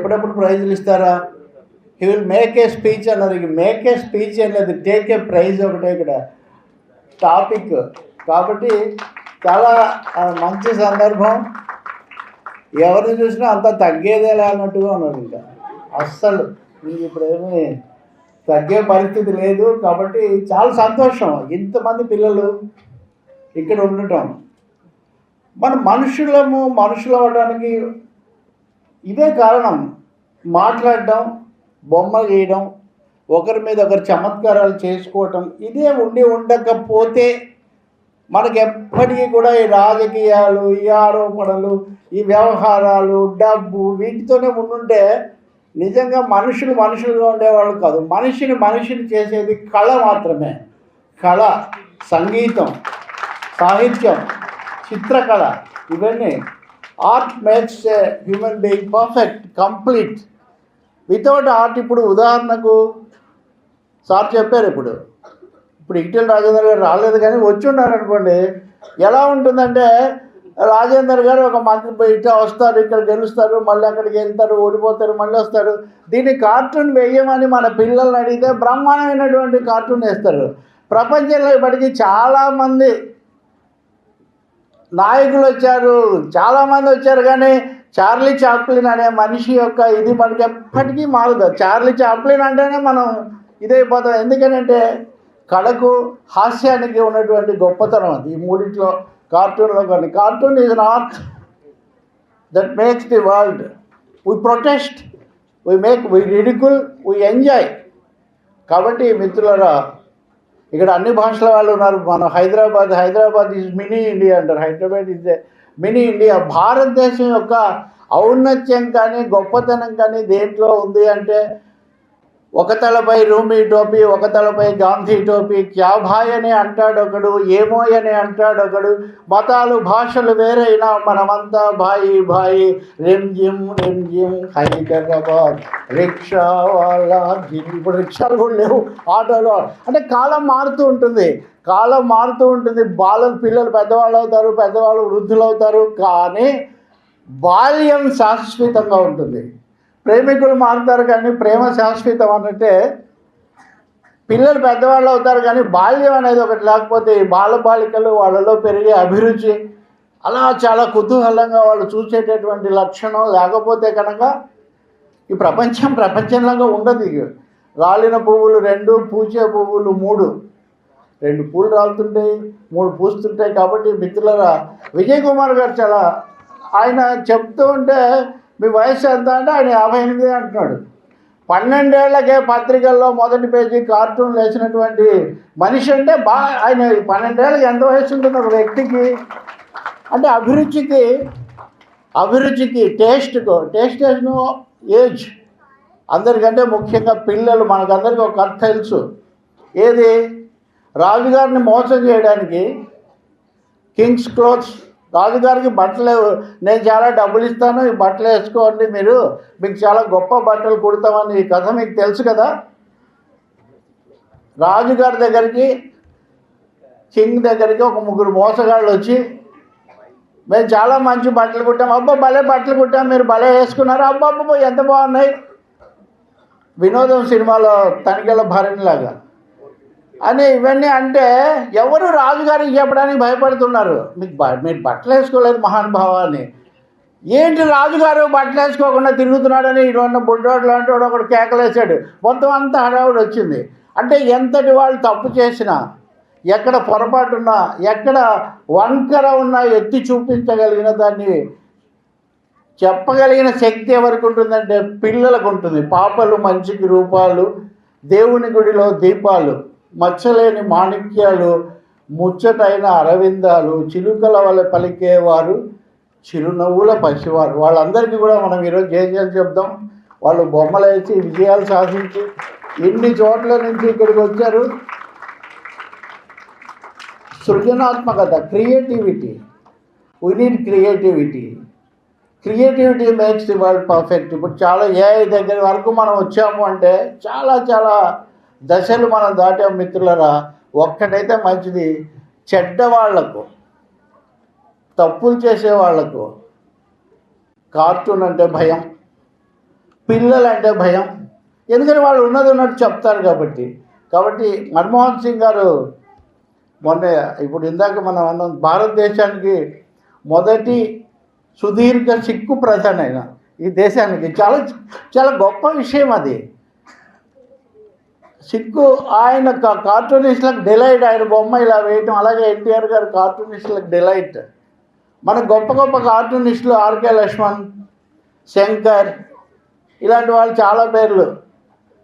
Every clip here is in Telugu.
ఎప్పుడెప్పుడు ప్రైజులు ఇస్తారా? He will make a speech అన్నారు. మేక్ ఏ స్పీచ్ అనేది టేక్ ఏ ప్రైజ్ ఒకటే ఇక్కడ. టాపిక్ కాబట్టి చాలా మంచి సందర్భం. ఎవరిని చూసినా అంత తగ్గేదేలా అన్నట్టుగా ఉన్నారు ఇంకా. అస్సలు. మీకు ఇప్పుడేమీ తగ్గే పరిస్థితి లేదు. కాబట్టి చాలా సంతోషం. ఇంతమంది పిల్లలు ఇక్కడ ఉండటం. మన మనుషులము మనుషులు అవ్వడానికి ఇదే కారణం. మాట్లాడడం బొమ్మలు గీయడం ఒకరి మీద ఒకరు చమత్కారాలు చేసుకోవటం ఇదే ఉండి ఉండకపోతే మనకి ఎప్పటికీ కూడా ఈ రాజకీయాలు ఈ ఆరోపణలు ఈ వ్యవహారాలు డబ్బు వీటితోనే ఉండుంటే నిజంగా మనుషులు మనుషులుగా ఉండేవాళ్ళు కాదు. మనిషిని మనిషిని చేసేది కళ మాత్రమే. కళ సంగీతం సాహిత్యం చిత్రకళ ఇవన్నీ. Art makes a human being perfect complete without art ఇప్పుడు ఉదాహరణకు సార్ చెప్పారు ఇప్పుడు. ఇప్పుడు ఇటీవల రాజేందర్ గారు రాలేదు కానీ వచ్చి ఉన్నారు అనుకోండి. ఎలా ఉంటుందంటే రాజేందర్ గారు ఒక మంత్రి ఇట్లా వస్తారు ఇక్కడ గెలుస్తారు మళ్ళీ అక్కడికి వెళ్తారు ఓడిపోతారు మళ్ళీ వస్తారు. దీన్ని కార్టూన్ వేయమని మన పిల్లల్ని అడిగితే బ్రహ్మాండమైనటువంటి కార్టూన్ వేస్తారు. ప్రపంచంలో ఇప్పటికీ చాలామంది నాయకులు వచ్చారు చాలామంది వచ్చారు కానీ చార్లీ చాప్లిన్ అనే మనిషి యొక్క ఇది మనకి ఎప్పటికీ మారదు. చార్లీ చాప్లిన్ అంటేనే మనం ఇదైపోతాం. ఎందుకనంటే కళకు హాస్యానికి ఉన్నటువంటి గొప్పతనం అది. ఈ మూడింట్లో కార్టూన్లో కానీ cartoon is not that makes the world we protest we make we ridicule we enjoy కాబట్టి మిత్రులరా ఇక్కడ అన్ని భాషల వాళ్ళు ఉన్నారు. మన Hyderabad Hyderabad is mini India అంటారు. హైదరాబాద్ ఈజ్ మినీ ఇండియా భారతదేశం యొక్క ఔన్నత్యం కానీ గొప్పతనం కానీ దేంట్లో ఉంది అంటే ఒక తలపై రూమీ టోపీ ఒక తలపై గాంధీ టోపీ. క్యాభాయ్ అని అంటాడు ఒకడు ఏమోయ్ అని అంటాడు ఒకడు మతాలు భాషలు వేరైనా మనమంతా భాయి భాయి. రెంజిం రెంజిం హైదరాబాద్ రిక్షా వాళ్ళ ఇప్పుడు రిక్షాలు కూడా లేవు ఆటోలు. అంటే కాలం మారుతూ ఉంటుంది. కాలం మారుతూ ఉంటుంది. బాలలు పిల్లలు పెద్దవాళ్ళు అవుతారు పెద్దవాళ్ళు వృద్ధులు అవుతారు. కానీ బాల్యం శాశ్వతంగా ఉంటుంది. ప్రేమికులు మారుతారు కానీ ప్రేమ శాశ్వతం అన్నట్టే పిల్లలు పెద్దవాళ్ళు అవుతారు కానీ బాల్యం అనేది ఒకటి లేకపోతే ఈ బాలబాలికలు వాళ్ళలో పెరిగే అభిరుచి అలా చాలా కుతూహలంగా వాళ్ళు చూసేటటువంటి లక్షణం. లేకపోతే కనుక ఈ ప్రపంచం ప్రపంచంలాగా ఉండదు ఇక. రాలిన పువ్వులు రెండు పూచే పువ్వులు మూడు. రెండు పూలు రాలుతుంటాయి మూడు పూస్తుంటాయి కాబట్టి మిత్రులరా విజయ్ కుమార్ గారు చాలా ఆయన చెప్తూ ఉంటే మీ వయసు ఎంత అంటే ఆయన యాభై ఎనిమిది అంటున్నాడు. పన్నెండేళ్ళకే పత్రికల్లో మొదటి పేజీ కార్టూన్ వేసినటువంటి మనిషి అంటే బాగా ఆయన పన్నెండేళ్ళకి ఎంత వయసు ఉంటుంది ఒక వ్యక్తికి? అంటే అభిరుచికి అభిరుచికి టేస్ట్కు టేస్ట్ నో ఏజ్. అందరికంటే ముఖ్యంగా పిల్లలు మనకందరికీ ఒక కథ తెలుసు. ఏది? రాజుగారిని మోసం చేయడానికి కింగ్స్ క్లోత్స్ రాజుగారికి బట్టలు నేను చాలా డబ్బులు ఇస్తాను ఈ బట్టలు వేసుకోండి మీరు. మీకు చాలా గొప్ప బట్టలు కుడతామని ఈ కథ మీకు తెలుసు కదా? రాజుగారి దగ్గరికి కింగ్ దగ్గరికి ఒక ముగ్గురు మోసగాళ్ళు వచ్చి మేము చాలా మంచి బట్టలు కుట్టాం. అబ్బా భలే బట్టలు కుట్టాం మీరు భలే వేసుకున్నారు. అబ్బా అబ్బా ఎంత బాగున్నాయి. వినోదం సినిమాలో తనిఖీల భార్యలాగా అని ఇవన్నీ అంటే ఎవరు రాజుగారికి చెప్పడానికి భయపడుతున్నారు? మీకు బ మీరు బట్టలు వేసుకోలేదు మహానుభావాన్ని. ఏంటి రాజుగారు బట్టలు వేసుకోకుండా తిరుగుతున్నాడని ఇటువంటి బుడ్డోడు లాంటి వాడు ఒకడు కేకలేసాడు మొత్తం అంతా హడావుడు వచ్చింది. అంటే ఎంతటి వాళ్ళు తప్పు చేసినా ఎక్కడ పొరపాటున్నా ఎక్కడ వంకర ఉన్నా ఎత్తి చూపించగలిగిన దాన్ని చెప్పగలిగిన శక్తి ఎవరికి ఉంటుందంటే పిల్లలకు ఉంటుంది. పాపలు మంచికి రూపాలు దేవుని గుడిలో దీపాలు. మచ్చలేని మాణిక్యాలు ముచ్చటైన అరవిందాలు చిలుకల వల్ల పలికేవారు చిరునవ్వుల పసివారు. వాళ్ళందరికీ కూడా మనం ఈరోజు జయజయాలు చెప్దాం. వాళ్ళు బొమ్మలు వేసి విజయాలు సాధించి ఇన్ని చోట్ల నుంచి ఇక్కడికి వచ్చారు. సృజనాత్మకత creativity. We need creativity creativity makes the world perfect ఇప్పుడు చాలా ఏఐ దగ్గర వరకు మనం వచ్చాము అంటే చాలా చాలా దశలు మనం దాటాం మిత్రులరా ఒక్కటైతే మంచిది చెడ్డవాళ్ళకు తప్పులు చేసే వాళ్ళకు కార్టూన్ అంటే భయం పిల్లలంటే భయం. ఎందుకని వాళ్ళు ఉన్నది ఉన్నట్టు చెప్తారు కాబట్టి. కాబట్టి మన్మోహన్ సింగ్ గారు మొన్న ఇప్పుడు ఇందాక మనం అన్నాం భారతదేశానికి మొదటి సుదీర్ఘ సిక్కు ప్రధాన అయిన ఈ దేశానికి. చాలా చాలా గొప్ప విషయం అది. సిక్కు ఆయన కార్టూనిస్ట్లకు కార్టూనిస్టులకు డిలైట్ ఆయన బొమ్మ ఇలా వేయటం. అలాగే ఎన్టీఆర్ గారు కార్టూనిస్టులకు డిలైట్ మన గొప్ప గొప్ప కార్టూనిస్టులు ఆర్కే లక్ష్మణ్ శంకర్ ఇలాంటి వాళ్ళు చాలా పేర్లు.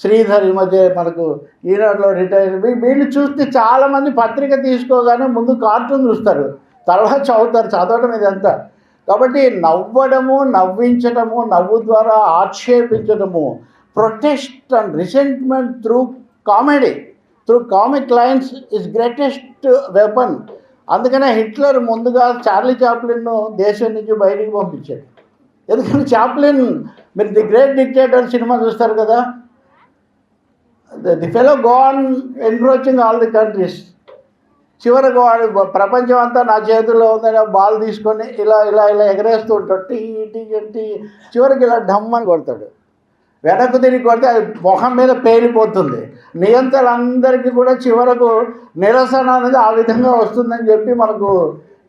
శ్రీధర్ ఈ మధ్య మనకు ఈనాడులో రిటైర్. వీళ్ళు చూస్తే చాలామంది పత్రిక తీసుకోగానే ముందు కార్టూన్ చూస్తారు. తర్వాత చదువుతారు. చదవడం ఇదంతా. కాబట్టి నవ్వడము నవ్వించడము నవ్వు ద్వారా ఆక్షేపించడము protest and resentment through comedy. Through comic lines is greatest weapon. అందుకనే హిట్లర్ ముందుగా చార్లీ చాప్లిన్ను దేశం నుంచి బయటికి పంపించాడు. ఎందుకంటే చాప్లిన్ మీరు ది గ్రేట్ డిక్టేటర్ సినిమా చూస్తారు కదా? The fellow gone encroaching all the countries. చివరికి వాడు ప్రపంచం అంతా నా చేతుల్లో ఉందని బాల్ తీసుకొని ఇలా ఇలా ఇలా ఎగరేస్తూ ఉంటాడు. టీ టీ టీ చివరికి ఇలా డమ్మని కొడతాడు. వెనక్కు తిరిగి కొడితే అది ముఖం మీద పేలిపోతుంది. నియంత్రణలందరికీ కూడా చివరకు నిరసన అనేది ఆ విధంగా వస్తుందని చెప్పి మనకు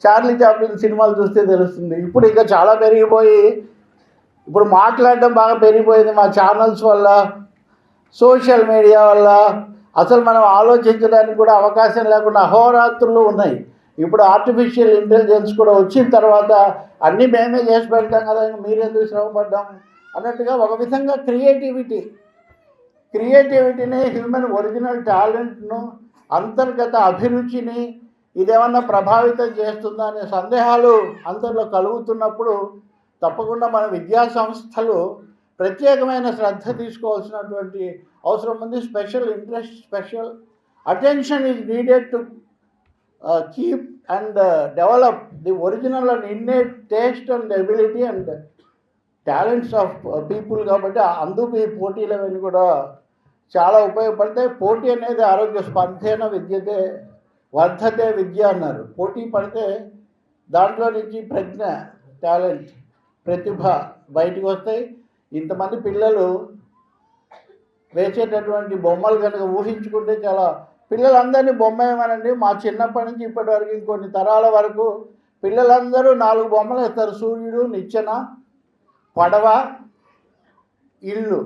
చార్లీ చాప్లిన్ సినిమాలు చూస్తే తెలుస్తుంది. ఇప్పుడు ఇంకా చాలా పెరిగిపోయి ఇప్పుడు మాట్లాడడం బాగా పెరిగిపోయింది మా ఛానల్స్ వల్ల సోషల్ మీడియా వల్ల. అసలు మనం ఆలోచించడానికి కూడా అవకాశం లేకుండా అహోరాత్రులు ఉన్నాయి. ఇప్పుడు ఆర్టిఫిషియల్ ఇంటెలిజెన్స్ కూడా వచ్చిన తర్వాత అన్నీ మేమే చేసి పెడతాం కదా మీరెందుకు శ్రమపడ్డాము అన్నట్టుగా ఒక విధంగా క్రియేటివిటీ. క్రియేటివిటీని హ్యూమన్ ఒరిజినల్ టాలెంట్ను అంతర్గత అభిరుచిని ఇదేమన్నా ప్రభావితం చేస్తుందా అనే సందేహాలు అందరిలో కలుగుతున్నప్పుడు తప్పకుండా మన విద్యా సంస్థలు ప్రత్యేకమైన శ్రద్ధ తీసుకోవాల్సినటువంటి అవసరం ఉంది. Special interest special attention is needed to keep and develop the original and innate taste and ability and talents of people కాబట్టి అందుకు ఈ పోటీలు అవన్నీ కూడా చాలా ఉపయోగపడతాయి. పోటీ అనేది ఆరోగ్య స్పర్ధేన విద్యతే వర్ధతే విద్య అన్నారు. పోటీ పడితే దాంట్లో నుంచి ప్రజ్ఞ టాలెంట్ ప్రతిభ బయటకు వస్తాయి. ఇంతమంది పిల్లలు వేసేటటువంటి బొమ్మలు కనుక ఊహించుకుంటే చాలా పిల్లలందరినీ బొమ్మ ఏమనండి మా చిన్నప్పటి నుంచి ఇప్పటి వరకు ఇంకొన్ని తరాల వరకు పిల్లలందరూ నాలుగు బొమ్మలు వేస్తారు. సూర్యుడు నిచ్చెన పడవ ఇల్లు.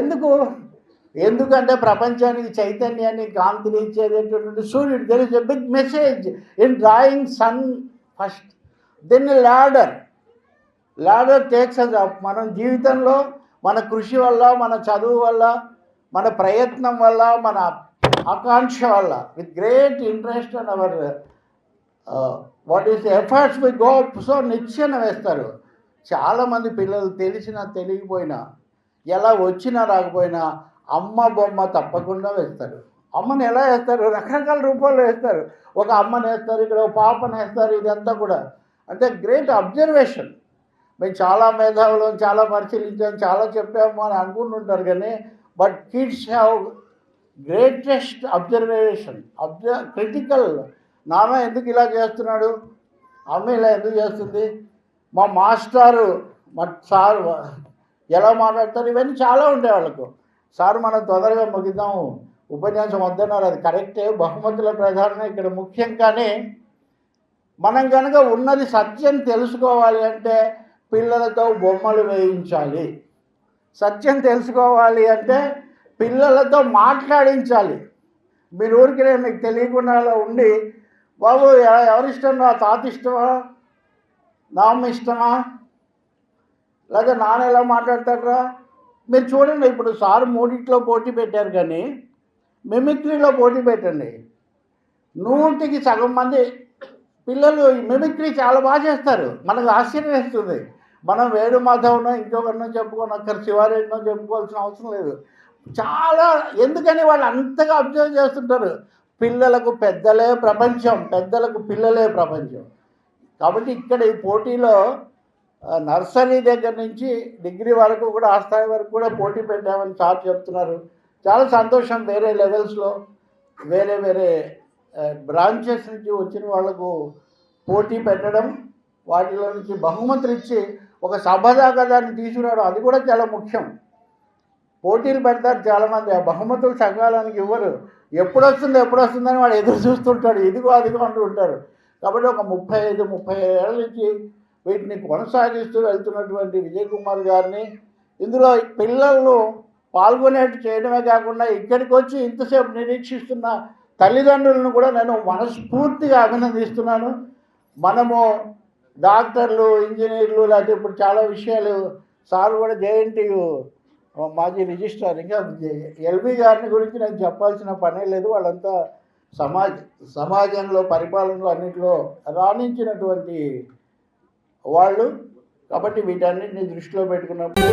ఎందుకు? ఎందుకంటే ప్రపంచానికి చైతన్యాన్ని కాంతిని ఇచ్చేటటువంటి సూర్యుడు there is a big message in drawing sun first then ladder ladder takes us up మనం జీవితంలో మన కృషి వల్ల మన చదువు వల్ల మన ప్రయత్నం వల్ల మన ఆకాంక్ష వల్ల with great interest and our what is efforts we go so నిచ్చెన వేస్తారు. చాలామంది పిల్లలు తెలిసినా తెలియకపోయినా ఎలా వచ్చినా రాకపోయినా అమ్మ బొమ్మ తప్పకుండా వేస్తారు. అమ్మని ఎలా వేస్తారు? రకరకాల రూపాల్లో వేస్తారు. ఒక అమ్మని వేస్తారు ఇక్కడ ఒక పాపని వేస్తారు ఇదంతా కూడా. అంటే గ్రేట్ అబ్జర్వేషన్. మేము చాలా మేధావులం చాలా పరిశీలించాం చాలా చెప్పాము అని అనుకుంటుంటారు కానీ but kids have greatest observation. అబ్జర్ critical. నాన్న ఎందుకు ఇలా చేస్తున్నాడు? అమ్మ ఇలా ఎందుకు చేస్తుంది? మా మాస్టారు మా సార్ ఎలా మాట్లాడతారు? ఇవన్నీ చాలా ఉంటాయి వాళ్ళకు. సార్ మనం తొందరగా ముగిద్దాము ఉపన్యాసం వద్దన్నారు. అది కరెక్టే. బహుమతుల ప్రధానం ఇక్కడ ముఖ్యం. కానీ మనం కనుక ఉన్నది సత్యం తెలుసుకోవాలి అంటే పిల్లలతో బొమ్మలు వేయించాలి. సత్యం తెలుసుకోవాలి అంటే పిల్లలతో మాట్లాడించాలి. మీరు ఊరికే మీకు తెలియకుండా అలా ఉండి బాబు ఎవరిష్టం? నా తాత ఇష్టమా? నా అమ్మ ఇష్టమా లేదా నాన్న ఎలా మాట్లాడతాడరా? మీరు చూడండి ఇప్పుడు సార్ మూడిట్లో పోటీ పెట్టారు కానీ మిమిక్రీలో పోటీ పెట్టండి. నూటికి సగం మంది పిల్లలు మిమిక్రీ చాలా బాగా చేస్తారు. మనకు ఆశ్చర్యం వేస్తుంది. మనం వేణుమాధవ్నో ఇంకొకరినో చెప్పుకోను అక్కడ శివారెడ్డినో చెప్పుకోవాల్సిన అవసరం లేదు. చాలా ఎందుకని వాళ్ళు అంతగా అబ్జర్వ్ చేస్తుంటారు? పిల్లలకు పెద్దలే ప్రపంచం పెద్దలకు పిల్లలే ప్రపంచం. కాబట్టి ఇక్కడ ఈ పోటీలో నర్సరీ దగ్గర నుంచి డిగ్రీ వరకు కూడా ఆ స్థాయి వరకు కూడా పోటీ పెట్టామని సార్ చెప్తున్నారు. చాలా సంతోషం వేరే లెవెల్స్లో వేరే వేరే బ్రాంచెస్ నుంచి వచ్చిన వాళ్ళకు పోటీ పెట్టడం వాటిలో నుంచి బహుమతులు ఇచ్చి ఒక సభ దాకా దాన్ని తీసుకురావడం అది కూడా చాలా ముఖ్యం. పోటీలు పెడతారు చాలామంది ఆ బహుమతులు సకాలానికి ఇవ్వరు. ఎప్పుడు వస్తుంది ఎప్పుడు వస్తుందని వాడు ఎదురు చూస్తుంటాడు ఇదిగో అదిగో అంటూ ఉంటారు. కాబట్టి ఒక ముప్పై ఐదు ముప్పై ఏళ్ళ నుంచి వీటిని కొనసాగిస్తూ వెళ్తున్నటువంటి విజయ్ కుమార్ గారిని ఇందులో పిల్లలను పాల్గొనేట్టు చేయడమే కాకుండా ఇక్కడికి వచ్చి ఇంతసేపు నిరీక్షిస్తున్న తల్లిదండ్రులను కూడా నేను మనస్ఫూర్తిగా అభినందిస్తున్నాను. మనము డాక్టర్లు ఇంజనీర్లు లేకపోతే ఇప్పుడు చాలా విషయాలు సార్ కూడా జేఎన్టీయు మాజీ రిజిస్ట్రార్ ఇంకా ఎల్బీ గారిని గురించి నేను చెప్పాల్సిన పనే లేదు. వాళ్ళంతా సమాజ సమాజంలో పరిపాలనలో అన్నింటిలో రాణించినటువంటి వాళ్ళు కాబట్టి వీటన్నిటిని దృష్టిలో పెట్టుకున్నప్పుడు